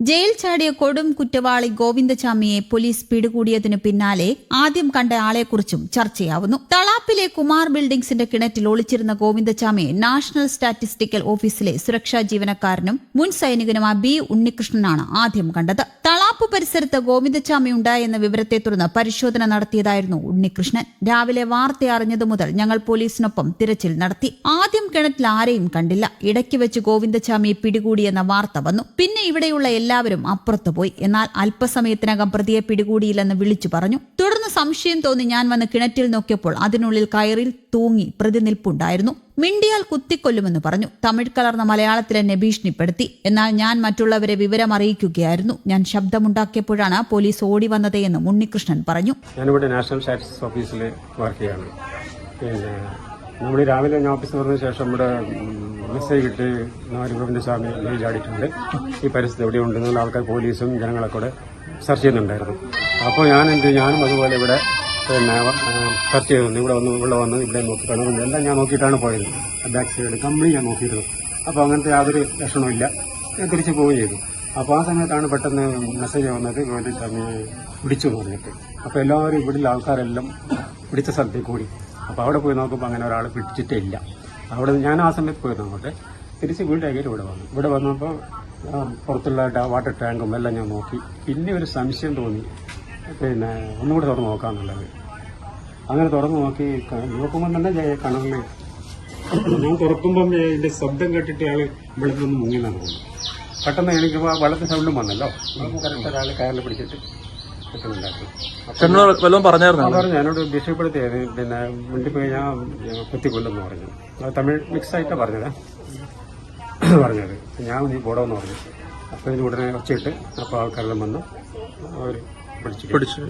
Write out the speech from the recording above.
Jail ചാടിയ കൊടും കുറ്റവാളി ഗോവിന്ദചാമിയെ പോലീസ് പിടികൂടിയതിനു പിന്നാലെ ആദ്യം കണ്ട ആളെക്കുറിച്ചും ചർച്ചയാവുന്നു. തളാപ്പിലെ കുമാർ ബിൽഡിംഗ്സിന്റെ കിണറ്റിൽ ഒളിച്ചിരുന്ന ഗോവിന്ദചാമിയെ നാഷണൽ സ്റ്റാറ്റിസ്റ്റിക്കൽ ഓഫീസിലെ സുരക്ഷാ ജീവനക്കാരനും മുൻ സൈനികനുമായ ബി ഉണ്ണികൃഷ്ണനാണ് ആദ്യം കണ്ടത്. തളാപ്പ് പരിസരത്ത് ഗോവിന്ദചാമി ഉണ്ടായെന്ന വിവരത്തെ തുടർന്ന് പരിശോധന നടത്തിയതായിരുന്നു ഉണ്ണികൃഷ്ണൻ. രാവിലെ വാർത്ത അറിഞ്ഞതു മുതൽ ഞങ്ങൾ പോലീസിനൊപ്പം തിരച്ചിൽ നടത്തി. ആദ്യം കിണറ്റിൽ ആരെയും കണ്ടില്ല. ഇടയ്ക്ക് വെച്ച് ഗോവിന്ദചാമിയെ പിടികൂടിയെന്ന വാർത്ത വന്നു. പിന്നെ ഇവിടെയുള്ള എല്ലാവരും അപ്പുറത്ത് പോയി. എന്നാൽ അല്പസമയത്തിനകം പ്രതിയെ പിടികൂടിയില്ലെന്ന് വിളിച്ചു പറഞ്ഞു. തുടർന്ന് സംശയം തോന്നി ഞാൻ വന്ന് കിണറ്റിൽ നോക്കിയപ്പോൾ അതിനുള്ളിൽ കയറിൽ തൂങ്ങി പ്രതി നിൽപ്പുണ്ടായിരുന്നു. മിണ്ടിയാൽ കുത്തിക്കൊല്ലുമെന്ന് പറഞ്ഞു. തമിഴ് കലർന്ന മലയാളത്തിൽ എന്നെ ഭീഷണിപ്പെടുത്തി എന്നാൽ ഞാൻ മറ്റുള്ളവരെ വിവരം അറിയിക്കുകയായിരുന്നു. ഞാൻ ശബ്ദമുണ്ടാക്കിയപ്പോഴാണ് പോലീസ് ഓടി വന്നത് എന്ന് ഉണ്ണികൃഷ്ണൻ പറഞ്ഞു. ഞാനിവിടെ നാഷണൽ സ്റ്റാറ്റസ് ഓഫീസിൽ വർക്ക് ചെയ്യാണ്. പിന്നെ നമ്മൾ രാവിലെ ഞാൻ ഓഫീസിൽ വന്ന ശേഷം ഇവിടെ മെസ്സേജ് കിട്ടി നാല് ഗോവിന്ദസ്വാമി മെയിൽ ചാടിയിട്ടുണ്ട് ഈ പരിസ്ഥിതി എവിടെ ഉണ്ടെന്നുള്ള ആൾക്കാർ പോലീസും ജനങ്ങളെ കൂടെ സെർച്ച് ചെയ്യുന്നുണ്ടായിരുന്നു. അപ്പോൾ ഞാൻ എന്ത് ഞാനും അതുപോലെ ഇവിടെ പിന്നെ സെർച്ച് ചെയ്തു. ഇവിടെ വന്ന് ഇവിടെ വന്ന് ഇവിടെ നോക്കി കിണറും എല്ലാം ഞാൻ നോക്കിയിട്ടാണ് പോയത്. ബാക്ക് സൈഡ് കമ്പനി ഞാൻ നോക്കിയിരുന്നു. അപ്പോൾ അങ്ങനത്തെ യാതൊരു ലക്ഷണവും ഇല്ല. ഞാൻ തിരിച്ചു പോവുകയും ചെയ്തു. അപ്പോൾ ആ സമയത്താണ് പെട്ടെന്ന് മെസ്സേജ് വന്നത് ഗോവിന്ദസ്വാമിയെ പിടിച്ചു എന്ന് പറഞ്ഞിട്ട്. അപ്പോൾ എല്ലാവരും ഇവിടെയുള്ള ആൾക്കാരെല്ലാം പിടിച്ച സ്ഥലത്തേക്ക് കൂടി അപ്പോൾ അവിടെ പോയി നോക്കുമ്പോൾ അങ്ങനെ ഒരാൾ പിടിച്ചിട്ടേ ഇല്ല. അവിടെ ഞാൻ ആ സമയത്ത് പോയിരുന്നു അങ്ങോട്ട്. തിരിച്ച് വീട്ടിലേക്ക് ഇവിടെ വന്നു. ഇവിടെ വന്നപ്പോൾ ആ, പുറത്തുള്ള വാട്ടർ ടാങ്കും എല്ലാം ഞാൻ നോക്കി. പിന്നെ ഒരു സംശയം തോന്നി. പിന്നെ ഒന്നുകൂടി തുറന്ന് നോക്കാമെന്നുള്ളത് അങ്ങനെ തുറന്ന് നോക്കി നോക്കുമ്പോൾ തന്നെ കിണറിൽ ഞാൻ തുറക്കുമ്പം ഇതിന്റെ ശബ്ദം കേട്ടിട്ട് അയാൾ വെള്ളത്തിൽ നിന്ന് മുങ്ങി നടന്നു. തോന്നുന്നു പെട്ടെന്ന് എനിക്ക് വെള്ളത്തിന്റെ സൗണ്ടും വന്നല്ലോ. കറക്റ്റ് ഒരാൾ കയറിൽ പിടിച്ചിട്ട്. എന്നോട് വല്ലതും പറഞ്ഞായിരുന്നു? പറഞ്ഞു. എന്നോട് ഭീഷണിപ്പെടുത്തിയത് പിന്നെ മുണ്ടിപ്പോയി ഞാൻ കുത്തിക്കൊല്ലെന്ന് പറഞ്ഞു. അത് തമിഴ് മിക്സ് ആയിട്ടാണ് പറഞ്ഞത്. പറഞ്ഞത്. ഞാൻ നീ പോടാന്ന് പറഞ്ഞു. അപ്പോൾ ഇതിന് ഉടനെ ഒച്ചയിട്ട് അപ്പോൾ ആൾക്കാരെല്ലാം വന്ന്. അവർ പിടിച്ചു. പിടിച്ചു.